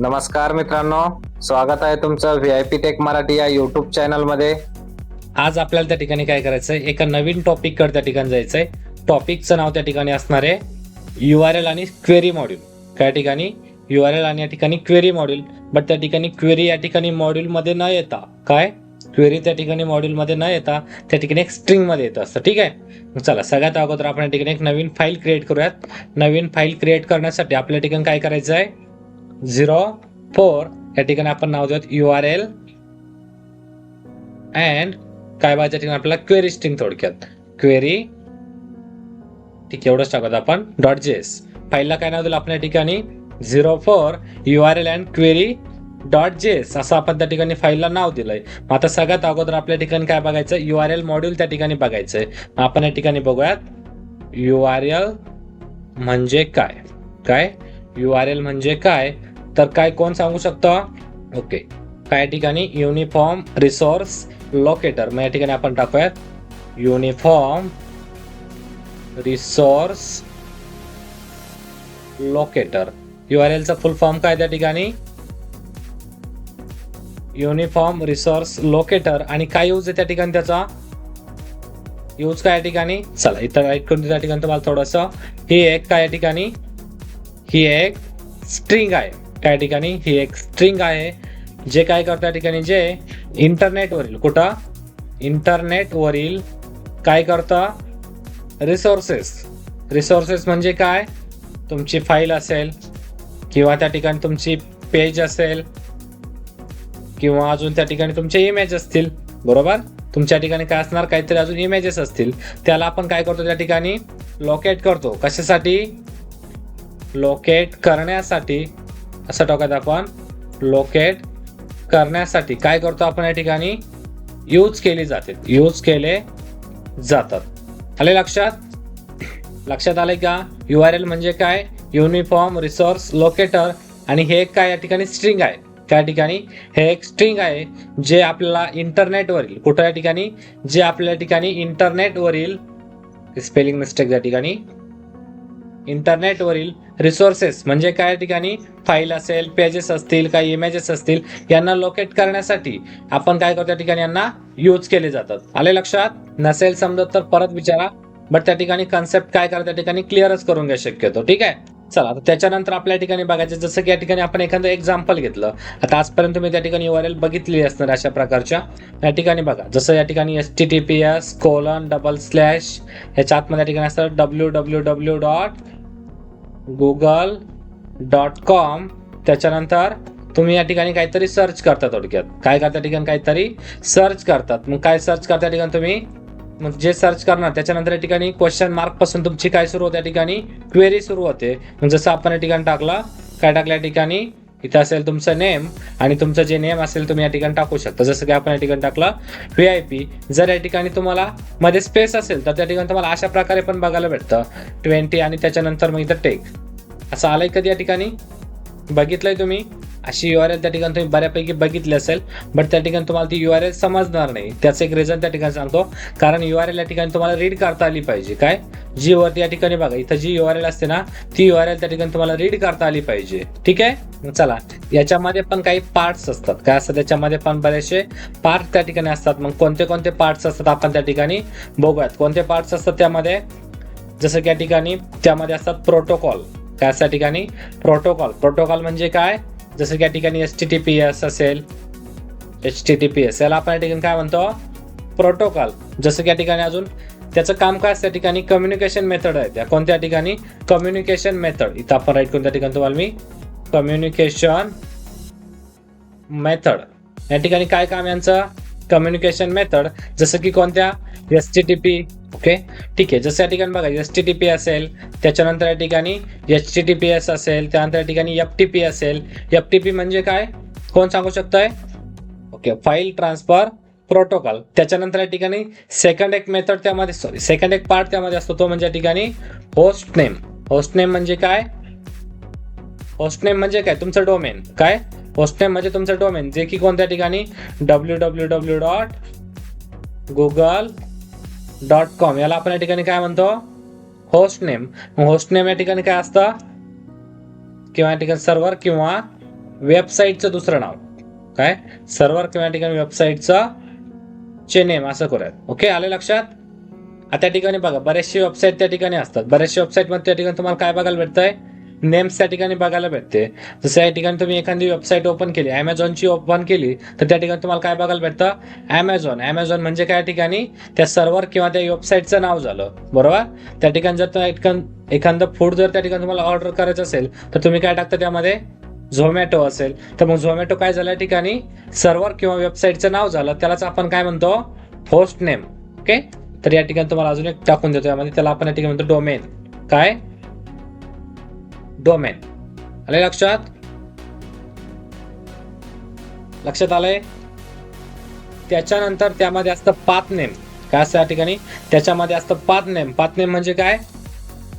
नमस्कार मित्रांनो स्वागत आहे तुमचं V I P tech Marathi या युट्यूब चॅनलमध्ये आज आपल्याला त्या ठिकाणी काय करायचंय? एका नवीन टॉपिककडे त्या ठिकाणी जायचंय. टॉपिकचं नाव त्या ठिकाणी असणार आहे यू आर एल आणि क्वेरी मॉड्यूल काय ठिकाणी यू आर एल आणि या ठिकाणी क्वेरी मॉड्यूल बट त्या ठिकाणी क्वेरी या ठिकाणी मॉड्यूलमध्ये न येता काय? क्वेरी त्या ठिकाणी मॉड्यूलमध्ये न येता त्या ठिकाणी एक स्ट्रिंगमध्ये येतं असतं. ठीक आहे? चला सगळ्यात अगोदर आपण या ठिकाणी एक नवीन फाईल क्रिएट करूयात. नवीन फाईल क्रिएट करण्यासाठी आपल्या ठिकाणी काय करायचं आहे झिरो फोर या ठिकाणी आपण नाव देऊयात यू आर एल अँड काय बाच्या ठिकाणी आपल्याला क्वेरी स्ट्रिंग थोडक्यात. क्वेरी ठीक आहे एवढंच टाकत आपण. डॉट जेस फाईलला काय नाव दिलं आपण या ठिकाणी? Zero four U R L and query dot JS असं आपण त्या ठिकाणी फाईलला नाव दिलंय. मग आता सगळ्यात अगोदर आपल्या ठिकाणी काय बघायचं यू आर एल मॉड्यूल त्या ठिकाणी बघायचंय. मग आपण या ठिकाणी बघूयात. यू आर एल म्हणजे काय? काय? यू आर एल म्हणजे काय? तर काय कोण सांगू शकता? ओके काय ठिकाणी? युनिफॉर्म रिसोर्स लोकेटर मग या ठिकाणी आपण टाकूयात. Uniform resource locator U R एलचा full form काय त्या ठिकाणी? युनिफॉर्म रिसोर्स लोकेटर आणि काय यूज आहे त्या ठिकाणी त्याचा? यूज काय या ठिकाणी? चला इथं करून त्या ठिकाणी तुम्हाला थोडस. हे एक काय या ठिकाणी? ही एक स्ट्रिंग आहे. त्या ठिकाणी ही एक स्ट्रिंग आहे. जे काय करतं त्या ठिकाणी? जे इंटरनेटवरील कुठं? इंटरनेटवरील काय करतं? रिसोर्सेस रिसोर्सेस म्हणजे काय? तुमची फाईल असेल किंवा त्या ठिकाणी तुमची पेज असेल किंवा अजून त्या ठिकाणी तुमचे इमेज असतील. बरोबर? तुमच्या ठिकाणी काय असणार? काहीतरी अजून इमेजेस असतील. त्याला आपण काय करतो? त्या ठिकाणी लोकेट करतो. कशासाठी? लोकेट करण्यासाठी असं टाकत आपण लोकेट करण्यासाठी काय करतो आपण या ठिकाणी? यूज केली जाते. यूज केले जातात. आले लक्षात? लक्षात आले का? यू आर एल म्हणजे काय? युनिफॉर्म रिसोर्स लोकेटर आणि हे एक काय या ठिकाणी स्ट्रिंग आहे? त्या ठिकाणी हे एक स्ट्रिंग आहे जे आपल्याला इंटरनेटवरील कुठं या ठिकाणी? जे आपल्या ठिकाणी इंटरनेटवरील स्पेलिंग मिस्टेक या ठिकाणी इंटरनेटवरील रिसोर्सेस म्हणजे काय या ठिकाणी? फाईल असेल पेजेस असतील काही इमेजेस असतील यांना लोकेट करण्यासाठी आपण काय करतो त्या ठिकाणी यांना यूज केले जातात. आले लक्षात? नसेल समजत तर परत विचारा. बट त्या ठिकाणी कन्सेप्ट काय करा त्या ठिकाणी क्लिअरच करून घ्या शक्यतो. ठीक आहे? चला आता त्याच्यानंतर आपल्या ठिकाणी बघायचं जसं की या ठिकाणी आपण एखादं एक्झाम्पल घेतलं. आता आजपर्यंत तुम्ही त्या ठिकाणी यू बघितली असणार अशा प्रकारच्या. या ठिकाणी बघा जसं या ठिकाणी S T T P S colon double slash याच्या आतमध्ये या ठिकाणी असतं W W W dot Google dot com त्याच्यानंतर तुम्ही या ठिकाणी काहीतरी सर्च करता थोडक्यात. काय करता ठिकाणी काहीतरी सर्च करतात. मग काय सर्च करता ठिकाणी तुम्ही? मग जे सर्च करणार त्याच्यानंतर या ठिकाणी क्वेश्चन मार्कपासून तुमची काय सुरू होते या ठिकाणी? क्वेरी सुरू होते. मग जसं आपण या ठिकाणी टाकला काय टाकल्या ठिकाणी? इथं असेल तुमचं नेम आणि तुमचं जे नेम असेल तुम्ही या ठिकाणी टाकू शकता. जसं की आपण या ठिकाणी टाकलं व्ही आय पी जर या ठिकाणी तुम्हाला मध्ये स्पेस असेल तर त्या ठिकाणी तुम्हाला अशा प्रकारे पण बघायला भेटतं. ट्वेंटी आणि त्याच्यानंतर मग इथं टेक असं आलंय कधी या ठिकाणी? बघितलंय तुम्ही? अशी यू आर एल त्या ठिकाणी तुम्ही बऱ्यापैकी बघितली असेल बट त्या ठिकाणी तुम्हाला ती यू आर एल समजणार नाही. त्याचं एक रिझन त्या ठिकाणी सांगतो. कारण यू आर एल या ठिकाणी तुम्हाला रीड करता आली पाहिजे. काय? जी वरती या ठिकाणी बघा इथं जी यू आर एल असते ना ती यू आर एल त्या ठिकाणी तुम्हाला रीड करता आली पाहिजे. ठीक आहे? चला. याच्यामध्ये पण काही पार्ट्स असतात. काय असतात? त्याच्यामध्ये पण बरेचसे पार्ट त्या ठिकाणी असतात. मग कोणते कोणते पार्ट्स असतात? आपण त्या ठिकाणी बघूयात. कोणते पार्ट्स असतात त्यामध्ये? जसं की या ठिकाणी त्यामध्ये असतात प्रोटोकॉल काय असतात ठिकाणी? प्रोटोकॉल प्रोटोकॉल म्हणजे काय? जसं की या ठिकाणी S T T P S असेल H T T P S याला आपण या ठिकाणी काय म्हणतो? प्रोटोकॉल जसं की या ठिकाणी अजून त्याचं काम काय असतं त्या ठिकाणी कम्युनिकेशन मेथड आहे त्या कोणत्या ठिकाणी? कम्युनिकेशन मेथड इथं आपण राईट करून त्या ठिकाणी तुम्हाला मी कम्युनिकेशन मेथड या ठिकाणी काय काम यांचं? कम्युनिकेशन मेथड जसं की कोणत्या? S T T P okay ठीक आहे जसं या ठिकाणी बघा एस टी टी पी असेल त्याच्यानंतर या ठिकाणी H T T P S असेल त्यानंतर या ठिकाणी एफ टी पी असेल. एफ टी पी म्हणजे काय? कोण सांगू शकतंय? ओके फाईल ट्रान्सफर प्रोटोकॉल त्याच्यानंतर या ठिकाणी सेकंड एक मेथड त्यामध्ये सॉरी सेकंड एक पार्ट त्यामध्ये असतो तो म्हणजे या ठिकाणी होस्ट नेम होस्ट नेम म्हणजे काय? होस्ट नेम म्हणजे काय? तुमचं डोमेन काय? होस्ट नेम म्हणजे तुमचं डोमेन जे की कोणत्या ठिकाणी? W W W dot Google dot com याला आपण या ठिकाणी काय म्हणतो? होस्ट नेम होस्ट नेम या ठिकाणी काय असतं? किंवा या ठिकाणी सर्व्हर किंवा वेबसाईटचं दुसरं नाव. काय? सर्व्हर किंवा या ठिकाणी वेबसाईटचं चे नेम असं करूयात. ओके आले लक्षात? आता त्या ठिकाणी बघा बरेचसे वेबसाईट त्या ठिकाणी असतात. बरेचशे वेबसाईटमध्ये त्या ठिकाणी तुम्हाला काय बघायला भेटतंय? नेम्स त्या ठिकाणी बघायला भेटते. जसं या ठिकाणी तुम्ही एखादी वेबसाईट ओपन केली अमेझॉनची ओपन केली तर त्या ठिकाणी तुम्हाला काय बघायला भेटतं? अमेझॉन अमेझॉन म्हणजे काय ठिकाणी? त्या सर्व्हर किंवा त्या वेबसाईटचं नाव झालं. बरोबर? त्या ठिकाणी जर एखाद- एखादं फूड जर त्या ठिकाणी तुम्हाला ऑर्डर करायचं असेल तर तुम्ही काय टाकता त्यामध्ये? झोमॅटो असेल. तर मग झोमॅटो काय झालं या ठिकाणी? सर्व्हर किंवा वेबसाईटचं नाव झालं. त्यालाच आपण काय म्हणतो? होस्ट नेम ओके तर या ठिकाणी तुम्हाला अजून एक टाकून देतो यामध्ये. त्याला आपण या ठिकाणी म्हणतो डोमेन काय? डोमेन. आले लक्षात? लक्षात आलंय? त्याच्यानंतर त्यामध्ये असतं पाथ नेम काय असतं या ठिकाणी? त्याच्यामध्ये असतं पाथ नेम पाथ नेम म्हणजे काय?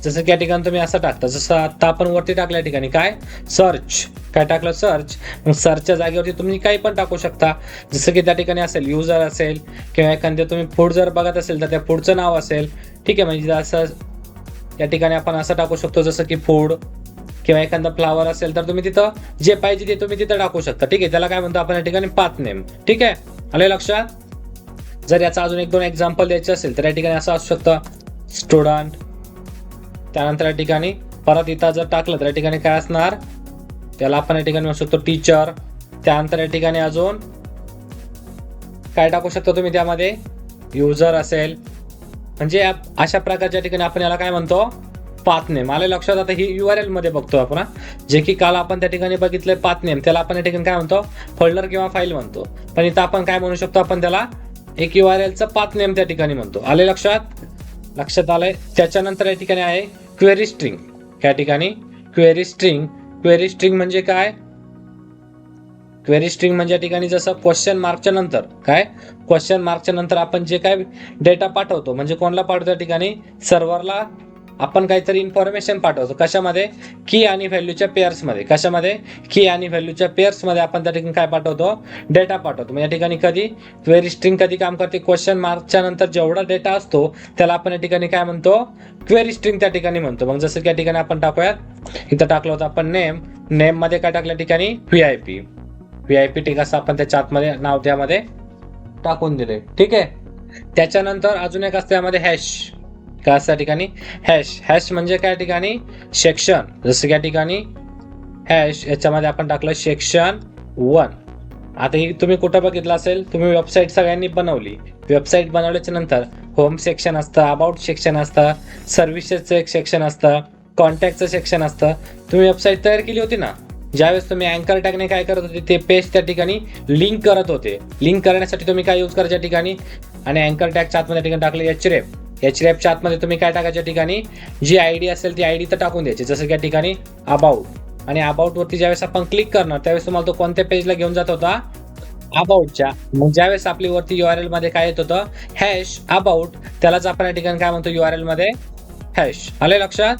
जसं की या ठिकाणी तुम्ही असं टाकता जसं आता आपण वरती टाकल्या ठिकाणी काय? सर्च. काय टाकलं? सर्च. मग सर्चच्या जागेवरती तुम्ही काही पण टाकू शकता. जसं की त्या ठिकाणी असेल युजर असेल किंवा एखाद्या तुम्ही फूड जर बघत असेल तर त्या फूडचं नाव असेल. ठीक आहे म्हणजे असं या ठिकाणी आपण असं टाकू शकतो जसं की फूड किंवा एखादा फ्लावर असेल तर तुम्ही तिथं जे पाहिजे ते तुम्ही तिथं टाकू शकता. ठीक आहे? त्याला काय म्हणतो आपण या ठिकाणी पाच नेम ठीक आहे? आले लक्षात? जर याचा अजून एक दोन एक्झाम्पल द्यायचे असेल तर या ठिकाणी असं असू शकतं. स्टुडंट त्यानंतर या ठिकाणी परत इथं जर टाकलं तर या ठिकाणी काय असणार? त्याला आपण या ठिकाणी म्हणू शकतो टीचर त्यानंतर या ठिकाणी अजून काय टाकू शकता तुम्ही त्यामध्ये? युजर असेल. म्हणजे अशा प्रकारच्या ठिकाणी आपण याला काय म्हणतो? Path name. आले लक्षात? आता ही यू आर एलमध्ये बघतो आपण जे की काल आपण त्या ठिकाणी बघितलंय पाथ नेम. त्याला आपण या ठिकाणी काय म्हणतो? फोल्डर किंवा फाईल म्हणतो. पण इथं आपण काय म्हणू शकतो आपण त्याला? एक यू आर एलचं पाथ नेम त्या ठिकाणी म्हणतो. आले लक्षात? लक्षात आलंय? त्याच्यानंतर या ठिकाणी आहे क्वेरी स्ट्रिंग या ठिकाणी क्वेरी स्ट्रिंग क्वेरी स्ट्रिंग म्हणजे काय? क्वेरी स्ट्रिंग म्हणजे या ठिकाणी जसं क्वेश्चन मार्कच्या नंतर. काय? क्वेश्चन मार्कच्या नंतर आपण जे काय डेटा पाठवतो म्हणजे कोणाला पाठवतो त्या ठिकाणी? सर्व्हरला आपण काहीतरी इन्फॉर्मेशन पाठवतो. कशामध्ये? की आणि व्हॅल्यूच्या पेअर्समध्ये कशामध्ये? की आणि व्हॅल्यूच्या पेअर्समध्ये आपण त्या ठिकाणी काय पाठवतो? डेटा पाठवतो. मग या ठिकाणी कधी? क्वेरी स्ट्रिंग कधी काम करते? क्वेश्चन मार्कच्या नंतर जेवढा डेटा असतो त्याला आपण या ठिकाणी काय म्हणतो? क्वेरी स्ट्रिंग त्या ठिकाणी म्हणतो. मग जसं की या ठिकाणी आपण टाकूयात इथं टाकलं होतं आपण नेम नेममध्ये काय टाकल्या ठिकाणी? V I P V I P ठीक असं आपण त्याच्या आतमध्ये नाव त्यामध्ये टाकून दिले ठीक आहे? त्याच्यानंतर अजून एक असतं यामध्ये हॅश काय त्या ठिकाणी? हॅश हॅश म्हणजे काय ठिकाणी? सेक्शन जसं की या ठिकाणी हॅश याच्यामध्ये आपण टाकलं सेक्शन वन आता ही तुम्ही कुठं बघितलं असेल? तुम्ही वेबसाईट सगळ्यांनी बनवली. वेबसाईट बनवल्याच्या नंतर होम सेक्शन असतं अबाउट सेक्शन असतं सर्व्हिसेसचं एक सेक्शन असतं कॉन्टॅक्टचं सेक्शन असतं. तुम्ही वेबसाईट तयार केली होती ना? ज्यावेळेस तुम्ही अँकर टॅगने काय करत होते ते पेज त्या ठिकाणी लिंक करत होते. लिंक करण्यासाठी तुम्ही काय यूज करायच्या ठिकाणी? आणि अँकर टॅगच्या आतमध्ये ठिकाणी टाकलं एच रेप एच रॅपच्या आतमध्ये तुम्ही काय टाकायच्या ठिकाणी? जी आय डी असेल ती आय डी तर टाकून द्यायची. जसं की या ठिकाणी अबाउट आणि अबाउटवरती ज्यावेळेस आपण क्लिक करणार त्यावेळेस तुम्हाला तो कोणत्या पेजला घेऊन जात होता? अबाउटच्या मग ज्यावेळेस आपली वरती यू आर एलमध्ये काय येत होतं? हॅश अबाउट त्यालाच आपण या ठिकाणी काय म्हणतो? यू आर एलमध्ये हॅश आले लक्षात?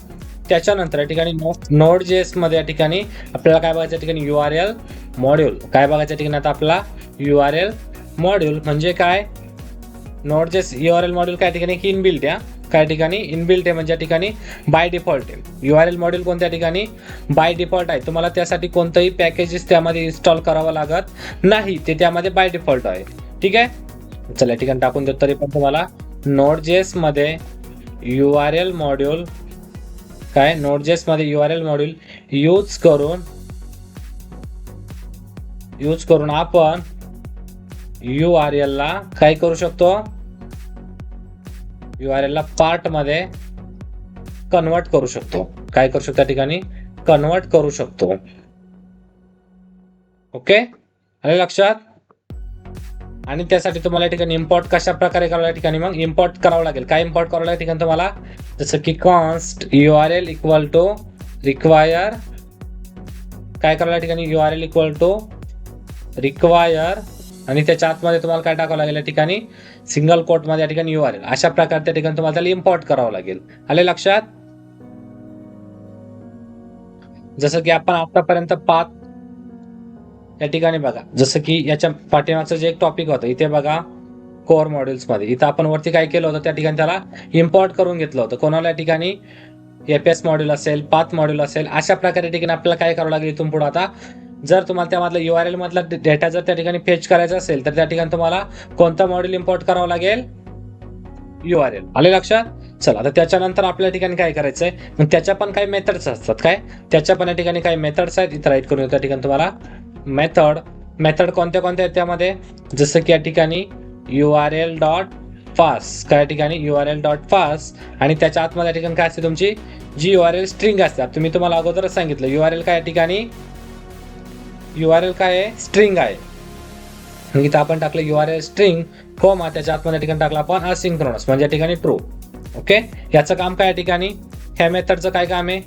त्याच्यानंतर या ठिकाणी नोड जेएसमध्ये या ठिकाणी आपल्याला काय बघायचं? या ठिकाणी यू आर एल मॉड्यूल काय बघायचं? या ठिकाणी आता आपला यू आर एल मॉड्यूल म्हणजे काय? Node U R L module काय ठिकाणी इनबिल्ट या काय ठिकाणी इनबिल्ट आहे म्हणजे या ठिकाणी बाय डिफॉल्ट आहे. यू आर एल मॉड्यूल कोणत्या ठिकाणी? बाय डिफॉल्ट आहे. तुम्हाला त्यासाठी कोणतंही पॅकेजेस त्यामध्ये इन्स्टॉल करावं लागत नाही. ते त्यामध्ये बाय डिफॉल्ट आहे. ठीक आहे? चला ठिकाणी टाकून देतो तरी पण तुम्हाला. नोट जेसमध्ये यू आर एल मॉड्यूल काय? Node जेसमध्ये U R L module use करून यूज करून आपण यू आर एल ला काय करू शकतो? यू आर एल ला पार्टमध्ये कन्वर्ट करू शकतो. काय करू शकतो त्या ठिकाणी? कन्वर्ट करू शकतो. ओके आले लक्षात? आणि त्यासाठी तुम्हाला या ठिकाणी इम्पोर्ट कशा प्रकारे करावं या ठिकाणी मग इम्पोर्ट करावं लागेल. काय इम्पोर्ट करावं लागेल ठिकाणी तुम्हाला? जसं की const U R L equal to require काय करावं या ठिकाणी? U R L equal to require आणि त्याच्या आतमध्ये तुम्हाला काय टाकावं लागेल या ठिकाणी? सिंगल कोटमध्ये या ठिकाणी यू आर एल अशा प्रकारे त्या ठिकाणी तुम्हाला त्याला इम्पोर्ट करावं लागेल. आले लक्षात? जसं की आपण आतापर्यंत पाच या ठिकाणी बघा. जसं की याच्या पाठीमागचं जे एक टॉपिक होतं इथे बघा कोअर मॉड्यूल्समध्ये. इथं आपण वरती काय केलं होतं त्या ठिकाणी त्याला इम्पोर्ट करून घेतलं होतं. कोणाला या ठिकाणी? एफ एस मॉड्यूल असेल पाथ मॉड्यूल असेल अशा प्रकारे ठिकाणी आपल्याला काय करावं लागेल इथून पुढे आता? जर तुम्हाला त्यामधला यू आर एल मधला डेटा जर त्या ठिकाणी फेच करायचा असेल तर त्या ठिकाणी तुम्हाला कोणता मॉड्यूल इम्पोर्ट करावं लागेल? यू आर एल आले लक्षात? चला आता त्याच्यानंतर आपल्या ठिकाणी काय करायचं आहे मग त्याच्या पण काही मेथड्स असतात काय? त्याच्या पण या ठिकाणी काही मेथड्स आहेत. इथं राईट करून त्या ठिकाणी तुम्हाला मेथड मेथड कोणत्या कोणत्या आहेत त्यामध्ये? जसं की या ठिकाणी यू आर एल डॉट फास काय ठिकाणी? यू आर एल डॉट फास आणि त्याच्या आतमध्ये या ठिकाणी काय असते तुमची? जी यू आर एल स्ट्रिंग असतात. तुम्ही तुम्हाला अगोदरच सांगितलं. यू आर एल काय या ठिकाणी? यू आर एल काय आहे? स्ट्रिंग आहे. मग इथं आपण टाकलं U R L string comma त्याच्या आतमध्ये ठिकाणी टाकला आपण असिंक्रोनस म्हणजे या ठिकाणी ट्रू ओके याचं काम काय या ठिकाणी? ह्या मेथडचं काय काम आहे?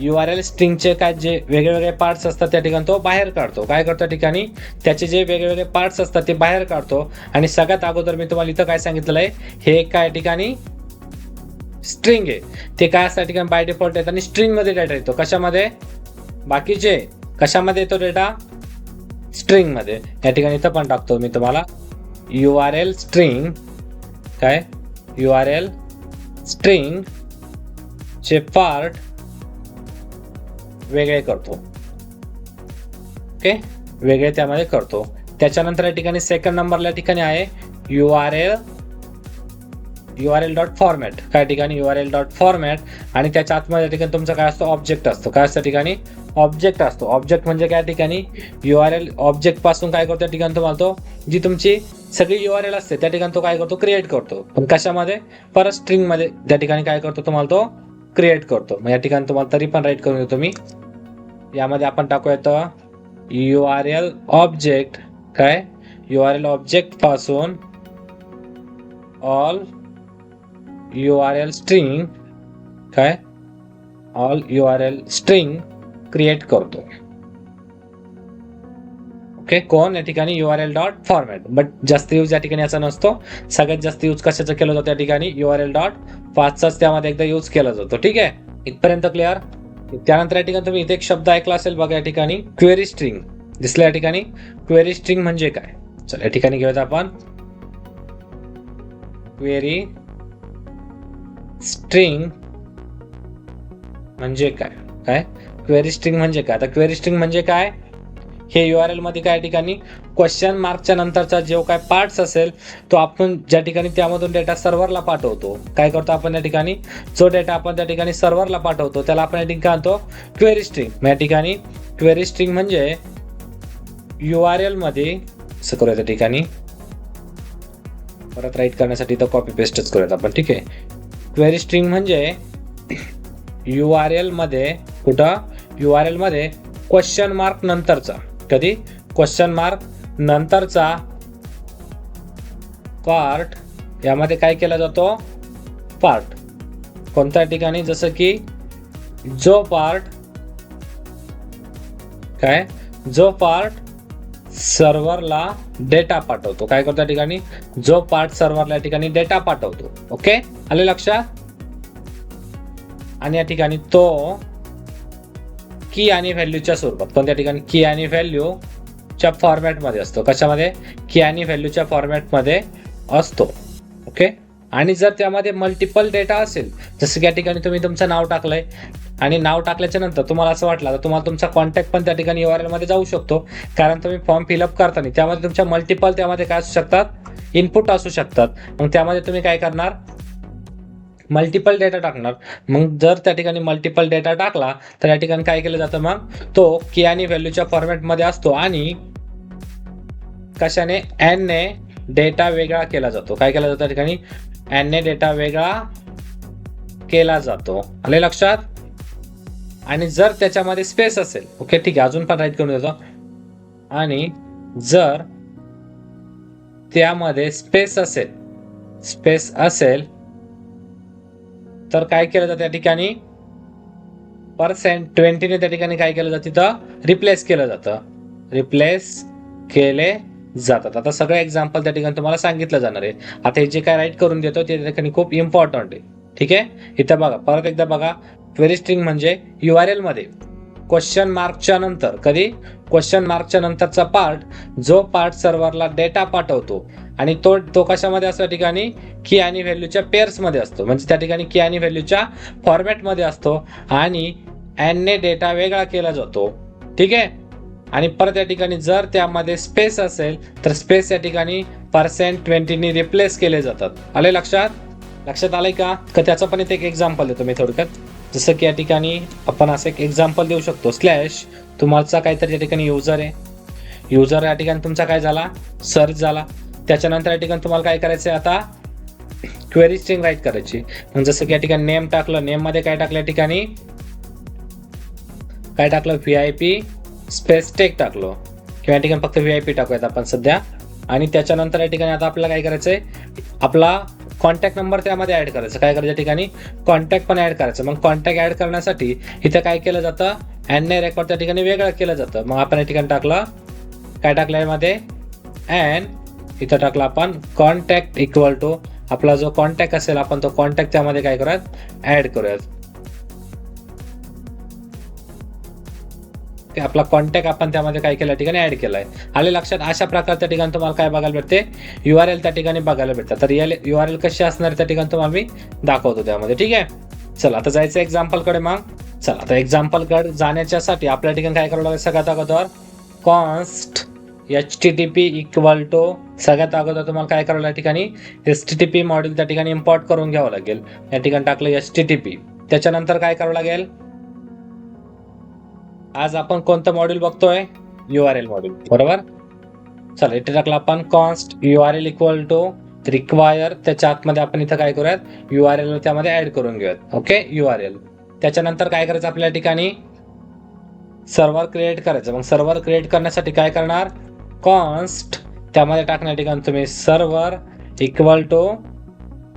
यू आर एल स्ट्रिंगचे काय जे वेगवेगळे पार्ट्स असतात त्या ठिकाणी तो बाहेर काढतो. काय करतो त्या ठिकाणी? त्याचे जे वेगवेगळे पार्ट्स असतात ते बाहेर काढतो. आणि सगळ्यात अगोदर मी तुम्हाला इथं काय सांगितलेलं आहे? हे एक काय या ठिकाणी? स्ट्रिंग आहे. ते काय असतं ठिकाणी? बाय डिफॉल्ट येतात आणि स्ट्रिंगमध्ये डेटा येतो कशामध्ये? बाकीचे. कशामध्ये येतो डेटा स्ट्रिंगमध्ये या ठिकाणी इथं पण टाकतो मी तुम्हाला. यू आर एल स्ट्रिंग काय? यू आर एल स्ट्रिंग चे पार्ट वेगळे करतो. ओके वेगळे त्यामध्ये करतो. त्याच्यानंतर या ठिकाणी सेकंड नंबरला या ठिकाणी आहे U R L U R L dot format काय ठिकाणी? U R L dot format आणि त्याच्या आतमध्ये ठिकाणी तुमचा काय असतो? ऑब्जेक्ट असतो. काय असतं त्या ठिकाणी? ऑब्जेक्ट असतो. ऑब्जेक्ट म्हणजे काय ठिकाणी? यू आर एल ऑब्जेक्टपासून काय करतो त्या ठिकाणी तुम्हाला तो? जी तुमची सगळी यू आर एल असते त्या ठिकाणी तो काय करतो? क्रिएट करतो. पण कशामध्ये? परत स्ट्रिंगमध्ये त्या ठिकाणी काय करतो तुम्हाला तो? क्रिएट करतो. मग या ठिकाणी तुम्हाला तरी पण राईट करून देतो मी. यामध्ये आपण टाकूयात यू आर एल ऑब्जेक्ट काय? U R L ऑब्जेक्टपासून all U R L string काय? All U R L string create करतो. ओके कोण या ठिकाणी U R L dot format but जास्त यूज या ठिकाणी असा नसतो. सगळ्यात जास्त यूज कशाचा केला जातो या ठिकाणी? यू आर एल डॉट पाचचाच त्यामध्ये एकदा यूज केला जातो. ठीक आहे? इथपर्यंत क्लिअर त्यानंतर या ठिकाणी तुम्ही इथे एक शब्द ऐकला असेल बघा या ठिकाणी. क्वेरी स्ट्रिंग दिसलं या ठिकाणी? क्वेरी स्ट्रिंग म्हणजे काय? चल या ठिकाणी घेऊयात आपण. क्वेरी स्ट्रिंग म्हणजे काय? काय? क्वेरी स्ट्रिंग म्हणजे काय? आता क्वेरी स्ट्रिंग म्हणजे काय? हे यू आर एलमध्ये काय ठिकाणी? क्वेश्चन मार्कच्या नंतरचा जो काय पार्ट्स असेल तो आपण ज्या ठिकाणी त्यामधून डेटा सर्व्हरला पाठवतो. काय करतो आपण या ठिकाणी? जो डेटा आपण त्या ठिकाणी सर्व्हरला पाठवतो त्याला आपण या ठिकाणी आणतो क्वेरी स्ट्रिंग या ठिकाणी क्वेरी स्ट्रिंग म्हणजे यू आर एलमध्ये असं करूया त्या ठिकाणी. परत राईट करण्यासाठी तर कॉपी पेस्टच करूयात आपण ठीक आहे? क्वेरी स्ट्रिंग म्हणजे यू आर एलमध्ये कुठं? यू आर एलमध्ये क्वेश्चन मार्क नंतरचा. कधी? क्वेश्चन मार्क नंतरचा पार्ट यामध्ये काय केला जातो? पार्ट कोणत्या ठिकाणी? जसं की जो पार्ट काय? जो पार्ट सर्व्हरला डेटा पाठवतो. काय करतो ठिकाणी? जो पार्ट सर्व्हरला या ठिकाणी डेटा पाठवतो. ओके आले लक्षात? आणि या ठिकाणी तो की आणि व्हॅल्यूच्या स्वरूपात. कोणत्या ठिकाणी की आणि व्हॅल्यू च्या फॉर्मॅटमध्ये असतो. कशामध्ये? की आणि व्हॅल्यूच्या फॉर्मॅटमध्ये असतो. ओके आणि जर त्यामध्ये मल्टिपल डेटा असेल जसं की या ठिकाणी तुम्ही तुमचं नाव टाकलंय आणि नाव टाकल्याच्या नंतर तुम्हाला असं वाटलं तर तुम्हाला तुमचा कॉन्टॅक्ट पण त्या ठिकाणी यू मध्ये जाऊ शकतो. कारण तुम्ही फॉर्म फिलअप करताना त्यामध्ये तुमच्या मल्टिपल त्यामध्ये काय असू शकतात? इनपुट असू शकतात. मग त्यामध्ये तुम्ही काय करणार? मल्टिपल डेटा टाकणार. मग जर त्या ठिकाणी मल्टिपल डेटा टाकला तर या ठिकाणी काय केलं जातं मग? तो की आणि व्हॅल्यूच्या फॉर्मॅटमध्ये असतो आणि कशाने? एनने डेटा वेगळा केला जातो. काय केला जातो त्या ठिकाणी? एनने डेटा वेगळा केला जातो. आले लक्षात? आणि जर त्याच्यामध्ये स्पेस असेल ओके ठीक आहे अजून पण राईट करून देतो. आणि जर त्यामध्ये स्पेस असेल स्पेस असेल तर काय केलं जातं त्या ठिकाणी? पर्सेंट ट्वेंटीने त्या ठिकाणी काय केलं जातं तिथं? रिप्लेस केलं जातं. रिप्लेस केले जातात. आता सगळं एक्झाम्पल त्या ठिकाणी तुम्हाला सांगितलं जाणार आहे. आता हे जे काय राईट करून देतो ते त्या ठिकाणी खूप इम्पॉर्टंट आहे. ठीक आहे? इथं बघा परत एकदा बघा. क्वेरी स्ट्रिंग म्हणजे यू आर एलमध्ये क्वेश्चन मार्कच्या नंतर कधी? क्वेश्चन मार्कच्या नंतरचा पार्ट जो पार्ट सर्व्हरला डेटा पाठवतो. आणि तो तो कशामध्ये असतो ठिकाणी? की आणि व्हॅल्यूच्या पेअर्समध्ये असतो. म्हणजे त्या ठिकाणी की आणि व्हॅल्यूच्या फॉर्मॅटमध्ये असतो. आणि एनने डेटा वेगळा केला जातो. ठीक आहे? आणि परत या ठिकाणी जर त्यामध्ये स्पेस असेल तर स्पेस या ठिकाणी पर्सेंट ट्वेंटीनी रिप्लेस केले जातात. आले लक्षात? लक्षात आलंय का? का त्याचं पण इथे एक एक्झाम्पल देतो मी थोडक्यात. जसं की या ठिकाणी आपण असं एक एक्झाम्पल देऊ शकतो. स्लॅश तुम्हाला काहीतरी या ठिकाणी युजर आहे. युजर या ठिकाणी तुमचा काय झाला? सर्च झाला. त्याच्यानंतर या ठिकाणी तुम्हाला काय करायचं आहे आता? क्वेरी स्ट्रिंग राईट करायची. मग जसं की या ठिकाणी नेम टाकलं. नेममध्ये काय टाकलं या ठिकाणी? काय टाकलं? V I P space tech टाकलो. किंवा या ठिकाणी फक्त व्ही आय पी टाकूयात आपण सध्या. आणि त्याच्यानंतर या ठिकाणी आता आपल्याला काय करायचं आहे आपला कॉन्टॅक्ट नंबर त्यामध्ये ऍड करायचं. काय करायच्या ठिकाणी? कॉन्टॅक्ट पण ऍड करायचं. मग कॉन्टॅक्ट ऍड करण्यासाठी इथं काय केलं जातं? अँड रेकॉर्ड त्या ठिकाणी वेगळं केलं जातं. मग आपण या ठिकाणी टाकलं. काय टाकलं यामध्ये? अँड इथं टाकलं आपण कॉन्टॅक्ट इक्वल टू आपला जो कॉन्टॅक्ट असेल आपण तो कॉन्टॅक्ट त्यामध्ये काय करूयात? ऍड करूयात. आपला कॉन्टॅक्ट आपण त्यामध्ये काय केल्या ठिकाणी ऍड आहे आले लक्षात अशा प्रकारच्या ठिकाणी तुम्हाला काय बघायला भेटते? यू आर एल त्या ठिकाणी बघायला भेटतात. तर यू आर एल कशी असणार त्या ठिकाणी तुम्हाला मी दाखवतो त्यामध्ये. ठीक आहे? चला आता जायचं एक्झाम्पलकडे मग. चला आता एक्झाम्पलकडे जाण्याच्यासाठी आपल्या ठिकाणी काय करावं लागेल? सगळ्यात अगोदर const H T T P equal to सगळ्यात अगोदर तुम्हाला काय करावं लागेल या ठिकाणी? S T T P module त्या ठिकाणी इम्पॉर्ट करून घ्यावं लागेल. या ठिकाणी टाकलं एच टी टी पी त्याच्यानंतर काय करावं लागेल? आज आपण कोणतं मॉड्यूल बघतोय? यू आर एल मॉड्यूल बरोबर? चला इथे टाकला आपण const U R L equal to require त्याच्या आतमध्ये आपण इथं काय करूयात? यू आर एल त्यामध्ये ऍड करून घेऊयात. ओके यू आर एल त्याच्यानंतर काय करायचं आपल्या ठिकाणी? सर्व्हर क्रिएट करायचं. मग सर्व्हर क्रिएट करण्यासाठी काय करणार? कॉन्स्ट त्यामध्ये टाकण्या ठिकाणी तुम्ही सर्व्हर इक्वल टू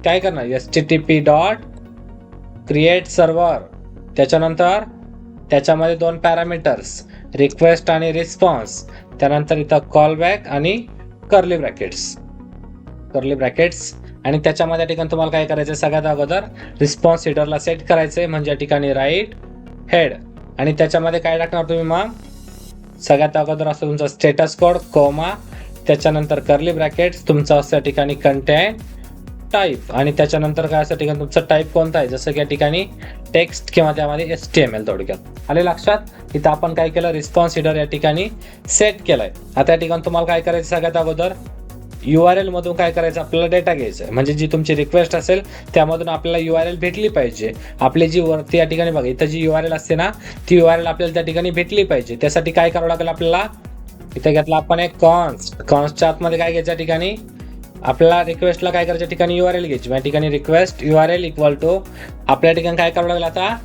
काय करणार? S T T P dot create server त्याच्यानंतर त्याच्यामध्ये दोन पॅरामीटर्स रिक्वेस्ट आणि रिस्पॉन्स त्यानंतर इथं कॉल बॅक आणि कर्ली ब्रॅकेट्स कर्ली ब्रॅकेट्स आणि त्याच्यामध्ये ठिकाणी तुम्हाला काय करायचं सगळ्यात अगोदर रिस्पॉन्स हिटरला सेट करायचंय. म्हणजे या ठिकाणी राईट हेड आणि त्याच्यामध्ये काय टाकणार तुम्ही मग? सगळ्यात अगोदर असतो तुमचा स्टेटस कोड कोमा त्याच्यानंतर कर्ली ब्रॅकेट्स तुमचं असं या ठिकाणी कंटेंट टाईप आणि त्याच्यानंतर काय असं ठिकाणी? तुमचं टाईप कोणता आहे? जसं की या ठिकाणी टेक्स्ट किंवा त्यामध्ये एस टी एम एल थोडक्यात. आले लक्षात? इथं आपण काय केलं? रिस्पॉन्स हिडर या ठिकाणी सेट केलाय. आता या ठिकाणी तुम्हाला काय करायचं सगळ्यात अगोदर? यू आर एल मधून काय करायचं? आपल्याला डेटा घ्यायचा आहे. म्हणजे जी तुमची रिक्वेस्ट असेल त्यामधून आपल्याला यू आर एल भेटली पाहिजे. आपली जी वरती या ठिकाणी बघा इथं जी यू आर एल असते ना ती यू आर एल आपल्याला त्या ठिकाणी भेटली पाहिजे. त्यासाठी काय करावं लागेल आपल्याला? इथे घेतला आपण एक कॉन्स्ट कॉन्स्टच्या आतमध्ये काय घ्यायच्या ठिकाणी? आपल्याला रिक्वेस्टला काय करायच्या ठिकाणी यू आर एल घ्यायची. या ठिकाणी request U R L equal to आपल्या ठिकाणी काय करावं लागेल आता?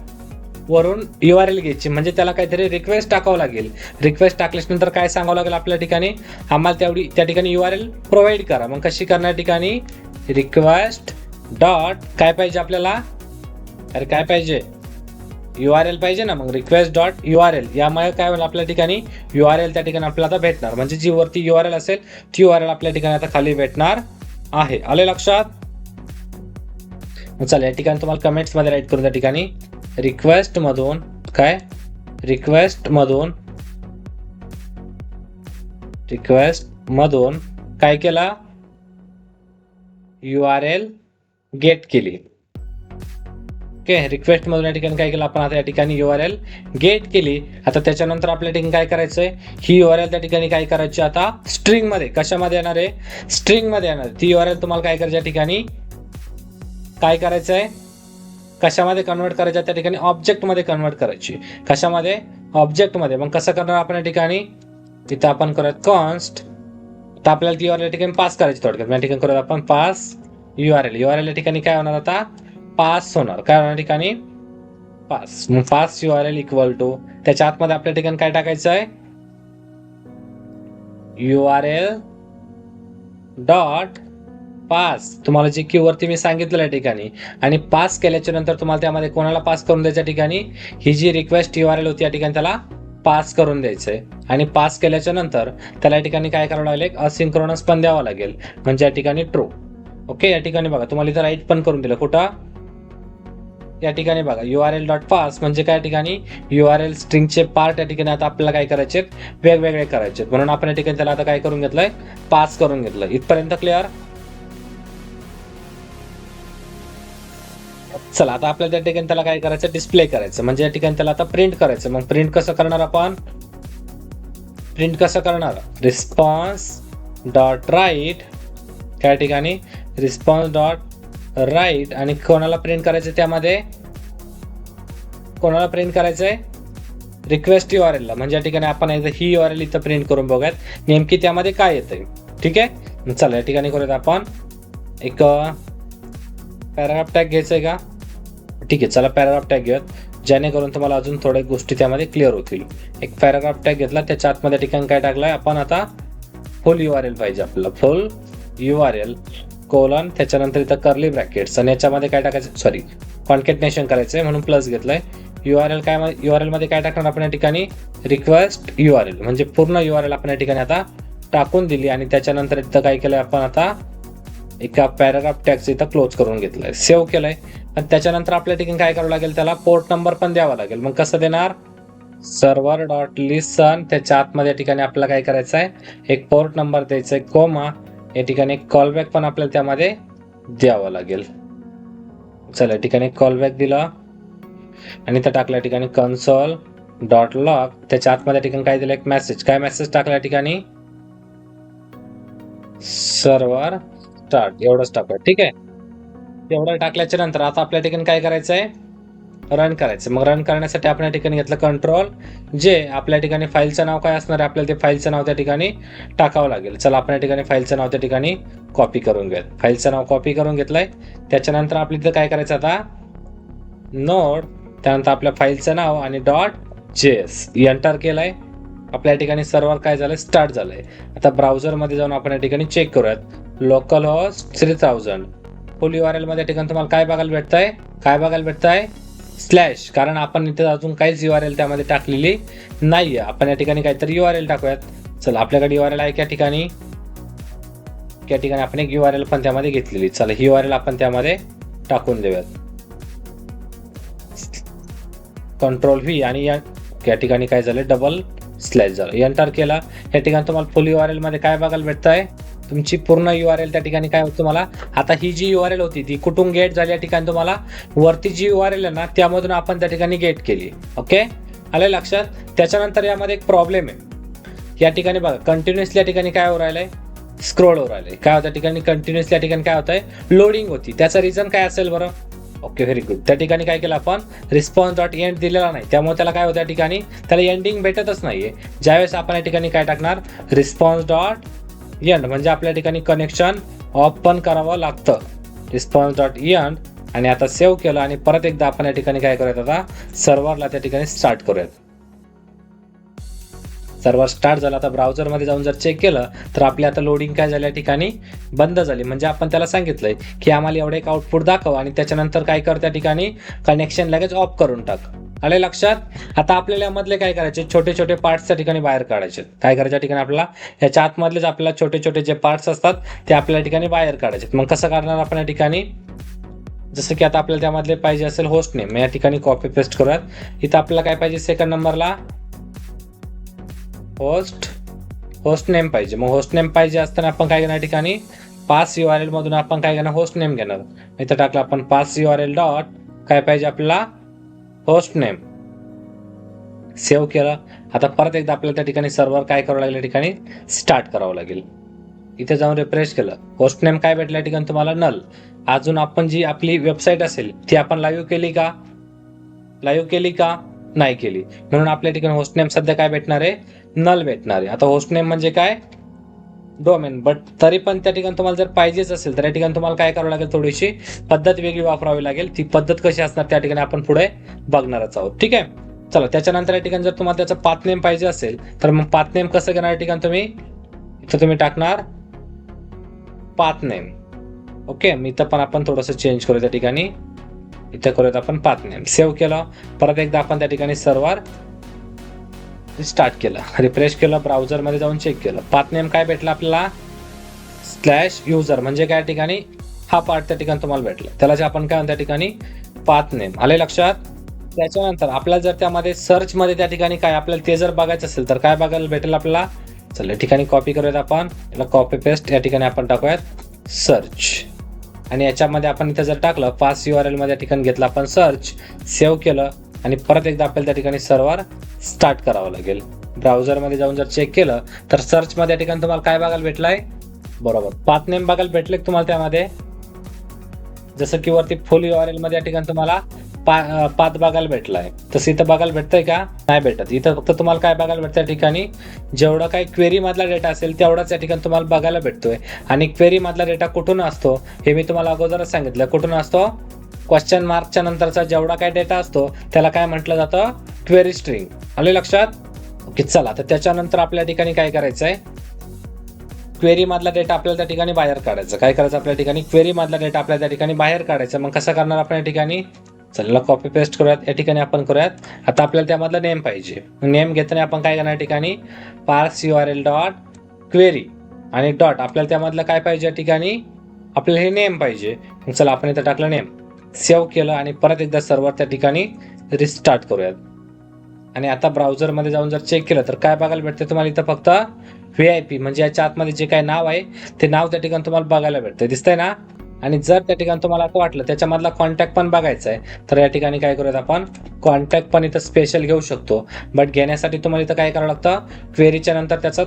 वरून यू आर एल घ्यायची. म्हणजे त्याला काहीतरी रिक्वेस्ट टाकावं लागेल. रिक्वेस्ट टाकल्यानंतर काय सांगावं लागेल आपल्या ठिकाणी? आम्हाला तेवढी त्या ठिकाणी यू आर एल प्रोव्हाइड करा. मग कशी करणार ठिकाणी? रिक्वेस्ट डॉट काय पाहिजे आपल्याला? अरे काय पाहिजे? यू आर एल पाहिजे ना मग request dot U R L यामुळे काय होईल आपल्या ठिकाणी? यू आर एल त्या ठिकाणी आपल्याला आता भेटणार. म्हणजे जी वरती यू आर एल असेल ती यू आर एल आपल्या ठिकाणी आता खाली भेटणार आहे. आले लक्षात? चला या ठिकाणी तुम्हाला कमेंट्समध्ये राईट करून त्या ठिकाणी. रिक्वेस्टमधून काय? रिक्वेस्ट मधून रिक्वेस्ट मधून काय केला? यू आर एल गेट केली. ओके रिक्वेस्ट मधून या ठिकाणी काय केलं? आपण आता या ठिकाणी यू आर एल गेट केली. आता त्याच्यानंतर आपल्या ठिकाणी काय करायचंय? ही यू आर एल त्या ठिकाणी काय करायची? आता स्ट्रिंगमध्ये. कशामध्ये येणार आहे? स्ट्रिंगमध्ये येणार ती यू आर एल तुम्हाला काय करायच्या ठिकाणी? काय करायचंय? कशामध्ये कन्वर्ट करायचं? त्या ठिकाणी ऑब्जेक्टमध्ये कन्वर्ट करायची. कशामध्ये? ऑब्जेक्टमध्ये मग कसं करणार आपण या ठिकाणी? तिथं आपण करूयात कॉन्स्ट तर आपल्याला ती URL या ठिकाणी पास करायची थोडक्यात. या ठिकाणी करूयात आपण parse U R L U R L या ठिकाणी काय होणार आता? पास होणार. काय होणार या ठिकाणी? पास मग parse U R L equal to त्याच्या आतमध्ये आपल्या ठिकाणी काय टाकायचं आहे? U R L dot parse तुम्हाला जे क्यू वरती मी सांगितलं या ठिकाणी आणि पास केल्याच्यानंतर तुम्हाला त्यामध्ये कोणाला पास करून द्यायच्या ठिकाणी? ही जी रिक्वेस्ट यू आर एल होती या ठिकाणी त्याला पास करून द्यायचंय. आणि पास केल्याच्यानंतर त्याला या ठिकाणी काय करावं लागेल? असिंक्रोनस पण द्यावं लागेल. म्हणजे या ठिकाणी ट्रू ओके या ठिकाणी बघा तुम्हाला इथं राईट पण करून दिलं. कुठं? या ठिकाणी बघा U R L dot parse म्हणजे काय ठिकाणी? यू आर एल स्ट्रिंगचे पार्ट या ठिकाणी आता आपल्याला काय करायचे वेगवेगळे करायचे म्हणून आपण या ठिकाणी त्याला आता काय करून घेतलंय? पास करून घेतलं इथपर्यंत क्लिअर चला आता आपल्याला त्या ठिकाणी त्याला काय करायचं? डिस्प्ले करायचं. म्हणजे या ठिकाणी त्याला आता प्रिंट करायचं. मग प्रिंट कसं करणार आपण? प्रिंट कसं करणार? रिस्पॉन्स डॉट राईट त्या ठिकाणी रिस्पॉन्स डॉट राईट आणि कोणाला प्रिंट करायचं त्यामध्ये? कोणाला प्रिंट करायचं आहे रिक्वेस्ट यू आर एलला म्हणजे या ठिकाणी आपण एकदा ही यू आर एल इथं प्रिंट करून बघूयात. नेमकी त्यामध्ये काय येतंय? ठीक आहे? चला या ठिकाणी करूयात आपण. एक पॅराग्राफ टॅग घ्यायचं आहे का? ठीक आहे चला पॅराग्राफ टॅग घेऊयात. जेणेकरून तुम्हाला अजून थोड्या गोष्टी त्यामध्ये क्लिअर होतील. एक पॅराग्राफ टॅग घेतला त्याच्या आतमध्ये ठिकाणी काय टाकलाय? आपण आता फुल यू आर एल पाहिजे आपल्याला. Full U R L colon त्याच्यानंतर इथं कर्ली ब्रॅकेट्स आणि याच्यामध्ये काय टाकायचं? सॉरी कॉन्केटनेशन करायचं आहे म्हणून प्लस घेतलंय. यू आर एल काय यू आर एलमध्ये काय टाकणार आपण या ठिकाणी? रिक्वेस्ट यू आर एल म्हणजे पूर्ण यू आर एल आपण या ठिकाणी आता टाकून दिली. आणि त्याच्यानंतर इथं काय केलंय आपण आता? एका पॅराग्राफ टॅक्स इथं क्लोज करून घेतलंय. सेव्ह केलंय. आणि त्याच्यानंतर आपल्या ठिकाणी काय करावं लागेल? त्याला पोर्ट नंबर पण द्यावा लागेल. मग कसं देणार? सर्व्हर डॉट लिसन त्याच्या आतमध्ये ठिकाणी आपल्याला काय करायचं आहे एक पोर्ट नंबर द्यायचा आहे कोमा या ठिकाणी कॉलबॅक पण आपल्याला त्यामध्ये द्यावं लागेल. चला या ठिकाणी कॉलबॅक दिला. आणि त्या टाकल्या ठिकाणी कन्सोल डॉट लॉक त्याच्या आतमध्ये ठिकाणी काय दिलं? एक मेसेज काय मेसेज टाकला ठिकाणी? सर्वर स्टार्ट एवढंच टाकूया. ठीक आहे? एवढं टाकल्याच्या नंतर आता आपल्या ठिकाणी काय करायचं आहे रन करायचं. मग रन करण्यासाठी आपण या ठिकाणी घेतलं कंट्रोल जे आपल्या ठिकाणी फाईलचं नाव काय असणार आहे आपल्याला ते फाईलचं नाव त्या ठिकाणी टाकावं लागेल. चला आपण या ठिकाणी फाईलचं नाव त्या ठिकाणी कॉपी करून घेऊयात. फाईलचं नाव कॉपी करून घेतलंय. त्याच्यानंतर आपल्या इथं काय करायचं आता? नोड त्यानंतर आपल्या फाईलचं नाव आणि डॉट जे एस एंटर केलंय. आपल्या ठिकाणी सर्व्हर काय झालंय? स्टार्ट झालंय. आता ब्राउझरमध्ये जाऊन आपण या ठिकाणी चेक करूयात. Local host three thousand full U R एलमध्ये ठिकाणी तुम्हाला काय बघायला भेटतंय? काय बघायला भेटतंय? स्लॅश कारण आपण इथे अजून काहीच यू आर एल त्यामध्ये टाकलेली नाहीये. आपण या ठिकाणी काहीतरी यू आर एल टाकूयात. चला आपल्याकडे यू आर एल आहे त्या ठिकाणी. त्या ठिकाणी आपण एक यू आर एल पण त्यामध्ये घेतलेली. चला ही यू आर एल आपण त्यामध्ये टाकून देऊयात. कंट्रोल व्ही आणि या या ठिकाणी काय झालं? डबल स्लॅश झालं. एंटर केला. या ठिकाणी तुम्हाला फुल यू आर एलमध्ये काय बघायला भेटतंय? तुमची पूर्ण यू आर एल त्या ठिकाणी काय होतं तुम्हाला? आता ही जी यू आर एल होती ती कुठून गेट झाली या ठिकाणी तुम्हाला? वरती जी यू आर एल आहे ना त्यामधून आपण त्या ठिकाणी गेट केली. ओके आलं लक्षात? त्याच्यानंतर यामध्ये एक प्रॉब्लेम आहे. या ठिकाणी बघा कंटिन्युअसली या ठिकाणी काय हो राहिलंय? स्क्रोल हो राहिलंय. काय होतं? ठिकाणी कंटिन्युअसली या ठिकाणी काय होतंय? लोडिंग होती. त्याचं रिझन काय असेल बरं? ओके व्हेरी गुड त्या ठिकाणी काय केलं आपण? रिस्पॉन्स डॉट एंड दिलेला नाही. त्यामुळे त्याला काय होतं या ठिकाणी? त्याला एंडिंग भेटतच नाहीये. ज्यावेळेस आपण या ठिकाणी काय टाकणार? रिस्पॉन्स डॉट एंड म्हणजे आपल्या ठिकाणी कनेक्शन ऑफ पण करावं लागतं. रिस्पॉन्स डॉट एंड आणि आता सेव्ह केलं आणि परत एकदा आपण या ठिकाणी काय करूयात आता? सर्व्हरला त्या ठिकाणी स्टार्ट करूयात. सर्व्हर स्टार्ट झाला आता ब्राउझरमध्ये जाऊन जर चेक केलं तर आपली आता लोडिंग काय झाल्या ठिकाणी? बंद झाली. म्हणजे आपण त्याला सांगितलंय की आम्हाला एवढे एक आउटपुट दाखव आणि त्याच्यानंतर काय कर त्या ठिकाणी? कनेक्शन लगेच ऑफ करून टाक. आले लक्षात? आता आपल्याला यामधले काय करायचे? छोटे छोटे पार्ट्स त्या ठिकाणी बाहेर काढायचे. काय करायच्या ठिकाणी आपल्याला याच्या आतमधलेच आपल्याला छोटे छोटे जे पार्ट्स असतात ते आपल्या ठिकाणी बाहेर काढायचे. मग कसं काढणार आपण या ठिकाणी? जसं की आता आपल्याला त्यामधले पाहिजे असेल होस्ट नेम या ठिकाणी कॉपी पेस्ट करूयात. इथं आपल्याला काय पाहिजे? सेकंड नंबरला होस्ट होस्ट नेम पाहिजे. मग होस्ट नेम पाहिजे असताना आपण काय घेणार ठिकाणी? पास यू आर एल मधून आपण काय घेणार? होस्ट नेम घेणार. इथं टाकलं आपण parse U R L dot काय पाहिजे आपल्याला? होस्ट नेम सेव्ह केलं. आता परत एकदा आपल्याला त्या ठिकाणी सर्व्हर काय करावं लागेल या ठिकाणी स्टार्ट करावं लागेल. इथे जाऊन रिफ्रेश केलं. होस्ट नेम काय भेटल्या ठिकाणी तुम्हाला? नल अजून आपण जी आपली वेबसाईट असेल ती आपण लाईव्ह केली का? लाईव्ह केली का? नाही केली. म्हणून आपल्या ठिकाणी होस्ट नेम सध्या काय भेटणार आहे? नल भेटणार आहे. आता होस्ट नेम म्हणजे काय? डोमेन बट तरी पण त्या ठिकाणी तुम्हाला जर पाहिजेच असेल तर या ठिकाणी तुम्हाला काय करावं लागेल थोडीशी पद्धत वेगळी वापरावी लागेल. ती पद्धत कशी असणार त्या ठिकाणी आपण पुढे बघणारच आहोत. ठीक आहे? चला त्याच्यानंतर या ठिकाणी जर तुम्हाला त्याचं पाच नेम पाहिजे असेल तर मग पाच नेम कसं घेणार या ठिकाणी तुम्ही? इथं तुम्ही टाकणार पाच नेम ओके मी इथं पण आपण थोडंसं चेंज करू त्या ठिकाणी. इथं करूयात आपण पाच नेम सेव्ह केलं. परत एकदा आपण त्या ठिकाणी सर्वार स्टार्ट केलं. रिफ्रेश केलं ब्राउझरमध्ये जाऊन चेक केलं. पाथ नेम काय भेटलं आपल्याला? स्लॅश युजर म्हणजे काय ठिकाणी हा पार्ट त्या ठिकाणी तुम्हाला भेटला. त्याला जे आपण काय म्हणतो त्या ठिकाणी? Path name. आले लक्षात? त्याच्यानंतर आपल्याला जर त्यामध्ये सर्च मध्ये त्या ठिकाणी काय आपल्याला ते जर बघायचं असेल तर काय बघायला भेटेल आपल्याला? चल या ठिकाणी कॉपी करूयात आपण. याला कॉपी पेस्ट या ठिकाणी आपण टाकूयात सर्च आणि याच्यामध्ये आपण इथं जर टाकलं पास यू आर एलमध्ये ठिकाणी घेतलं आपण सर्च सेव्ह केलं. आणि परत एकदा आपल्याला त्या ठिकाणी सर्व्हर स्टार्ट करावं लागेल. ब्राउझरमध्ये जाऊन जर चेक केलं तर सर्चमध्ये या ठिकाणी तुम्हाला काय बघायला भेटलाय? बरोबर. पाच नेम बघायला भेटले तुम्हाला त्यामध्ये? जसं की वरती फुल यू आर एलमध्ये या ठिकाणी तुम्हाला पा पाथ बघायला भेटलाय. तसं इथं बघायला भेटतंय का? नाही भेटत. इथं फक्त तुम्हाला काय बघायला भेटतं या ठिकाणी? जेवढा काही क्वेरी मधला डेटा असेल तेवढाच या ठिकाणी तुम्हाला बघायला भेटतोय. आणि क्वेरी मधला डेटा कुठून असतो हे मी तुम्हाला अगोदरच सांगितलं. कुठून असतो? क्वेश्चन मार्कच्या नंतरचा जेवढा काय डेटा असतो त्याला काय म्हटलं जातं? क्वेरी स्ट्रिंग आले लक्षात? ओके चला. तर त्याच्यानंतर आपल्या ठिकाणी काय करायचं आहे क्वेरी मधला डेटा आपल्याला त्या ठिकाणी बाहेर काढायचा. काय करायचं आपल्या ठिकाणी? क्वेरी मधला डेटा आपल्याला त्या ठिकाणी बाहेर काढायचा. मग कसं करणार आपण या ठिकाणी? चला कॉपी पेस्ट करूयात. या ठिकाणी आपण करूयात. आता आपल्याला त्यामधला नेम पाहिजे. नेम घेताना आपण काय करणार या ठिकाणी? Parse U R L dot query आणि डॉट आपल्याला त्यामधलं काय पाहिजे या ठिकाणी? आपल्याला हे नेम पाहिजे. चला आपण इथं टाकलं नेम सेव्ह केलं आणि परत एकदा सर्व्हर त्या ठिकाणी रिस्टार्ट करूयात. आणि आता ब्राउझरमध्ये जाऊन जर चेक केलं तर काय बघायला भेटतं तुम्हाला इथं फक्त व्ही आय पी म्हणजे याच्या आतमध्ये जे काही नाव आहे ते नाव त्या ठिकाणी तुम्हाला बघायला भेटतं दिसतंय ना? आणि जर त्या ठिकाणी तुम्हाला असं वाटलं त्याच्यामधला कॉन्टॅक्ट पण बघायचा आहे तर या ठिकाणी काय करूयात आपण? कॉन्टॅक्ट पण इथं स्पेशल घेऊ शकतो. बट घेण्यासाठी तुम्हाला इथं काय करावं लागतं? क्वेरीच्या नंतर त्याचं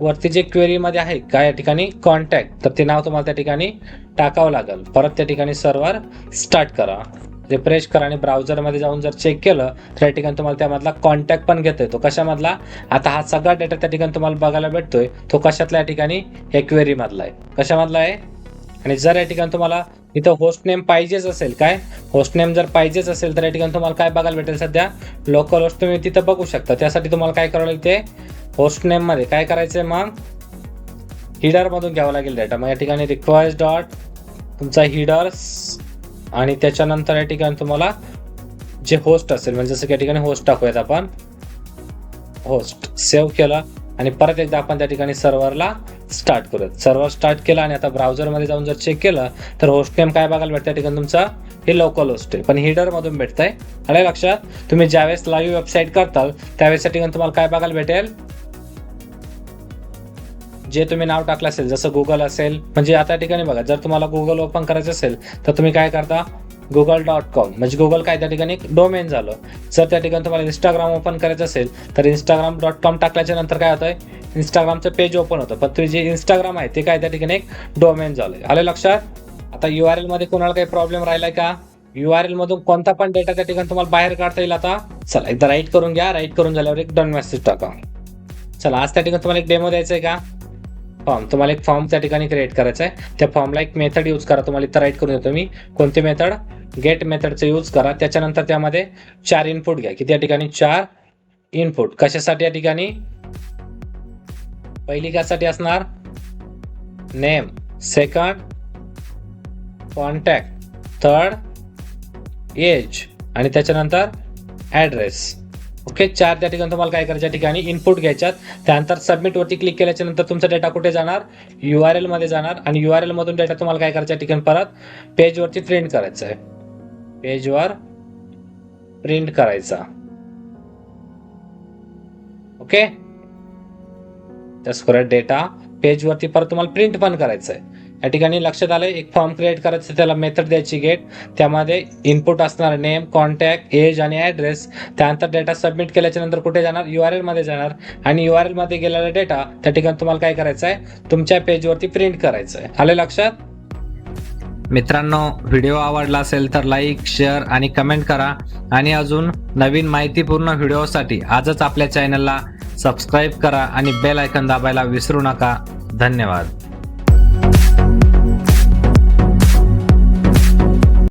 वरती जे क्वेरीमध्ये आहे काय या ठिकाणी? कॉन्टॅक्ट तर ते नाव तुम्हाला त्या ठिकाणी टाकावं लागेल. परत त्या ठिकाणी सर्व्हर स्टार्ट करा. रिफ्रेश करा आणि ब्राउझरमध्ये जाऊन जर चेक केलं तर या ठिकाणी तुम्हाला त्यामधला कॉन्टॅक्ट पण घेता येतो. कशामधला? आता हा सगळा डेटा त्या ठिकाणी तुम्हाला बघायला भेटतोय. तो कशातल्या या ठिकाणी? या क्वेरीमधला आहे. कशामधला आहे? आणि जर या ठिकाणी तुम्हाला इथं होस्ट नेम पाहिजेच असेल. काय? होस्ट नेम जर पाहिजेच असेल तर या ठिकाणी तुम्हाला काय बघायला भेटेल सध्या? लोकल होस्ट तुम्ही तिथं बघू शकता. त्यासाठी तुम्हाला काय करावं लागेल ते? होस्ट नेममध्ये काय करायचं आहे मग हिडरमधून घ्यावं लागेल डेटा मग या ठिकाणी रिक्वायर्स डॉट तुमचा हिडर्स आणि त्याच्यानंतर या ठिकाणी तुम्हाला जे होस्ट असेल म्हणजे जसं की या ठिकाणी होस्ट टाकूयात आपण. होस्ट सेव्ह केला. आणि परत एकदा आपण त्या ठिकाणी सर्व्हरला स्टार्ट करूयात. सर्व्हर स्टार्ट केला आणि आता ब्राउझरमध्ये जाऊन जर चेक केलं तर होस्ट नेम काय बघायला भेटतं त्या ठिकाणी तुमचा? हे लोकल होस्ट आहे. पण हिडरमधून भेटतंय. आलं लक्षात? तुम्ही ज्यावेळेस लाईव्ह वेबसाईट करताल त्यावेळेस त्या ठिकाणी तुम्हाला काय बघायला भेटेल? जे तुम्ही नाव टाकलं असेल जसं गुगल असेल म्हणजे आता ठिकाणी बघा जर तुम्हाला गुगल ओपन करायचं असेल तर तुम्ही काय करता? गुगल डॉट कॉम म्हणजे गुगल काय त्या ठिकाणी डोमेन झालं. जर त्या ठिकाणी तुम्हाला इंस्टाग्राम ओपन करायचं असेल तर इंस्टाग्राम डॉट कॉम टाकल्याच्या नंतर काय होतंय? इंस्टाग्रामचं पेज ओपन होतं. पण तुम्ही जे इंस्टाग्राम आहे ते काय त्या ठिकाणी एक डोमेन झालंय. आलं लक्षात? आता यू आर एलमध्ये कोणाला काही प्रॉब्लेम राहिलाय का? यू आर एल मधून कोणता पण डेटा त्या ठिकाणी तुम्हाला बाहेर काढता येईल आता? चला एकदा राईट करून घ्या. राईट करून झाल्यावर एक डन मेसेज टाका. चला आज त्या ठिकाणी तुम्हाला एक डेमो द्यायचा आहे का? फॉर्म तुम्हाला एक फॉर्म त्या ठिकाणी क्रिएट करायचा आहे त्या फॉर्मला एक मेथड यूज करा. तुम्हाला इथं राईट करून देतो मी. कोणती मेथड गेट मेथडचं यूज करा. त्याच्यानंतर त्यामध्ये चार इनपुट घ्या. किती या ठिकाणी? चार इनपुट कशासाठी या ठिकाणी? पहिली कशासाठी असणार name second contact third age आणि त्याच्यानंतर ॲड्रेस ओके चार त्या ठिकाणी तुम्हाला काय करायच्या ठिकाणी इनपुट घ्यायच्यात. त्यानंतर सबमिटवरती क्लिक केल्याच्यानंतर तुमचा डेटा कुठे जाणार? यू आर एलमध्ये जाणार. आणि यू आर एलमधून डेटा तुम्हाला काय करायच्या ठिकाणी परत पेजवरती प्रिंट करायचा आहे. पेजवर प्रिंट करायचा. ओके? त्याच डेटा पेजवरती परत तुम्हाला प्रिंट पण करायचं आहे या ठिकाणी लक्षात आलं एक फॉर्म क्रिएट करायचं त्याला मेथड द्यायची गेट त्यामध्ये इनपुट असणार नेम कॉन्टॅक्ट एज आणि ॲड्रेस त्यानंतर डेटा सबमिट केल्याच्यानंतर कुठे जाणार? यू आर एलमध्ये जाणार. आणि यू आरमध्ये गेलेला डेटा त्या ठिकाणी तुम्हाला काय करायचं आहे तुमच्या पेजवरती प्रिंट करायचं आहे आले लक्षात? मित्रांनो व्हिडिओ आवडला असेल तर लाईक शेअर आणि कमेंट करा. आणि अजून नवीन माहितीपूर्ण व्हिडिओसाठी आजच आपल्या चॅनलला सबस्क्राईब करा आणि बेल आयकन दाबायला विसरू नका. धन्यवाद.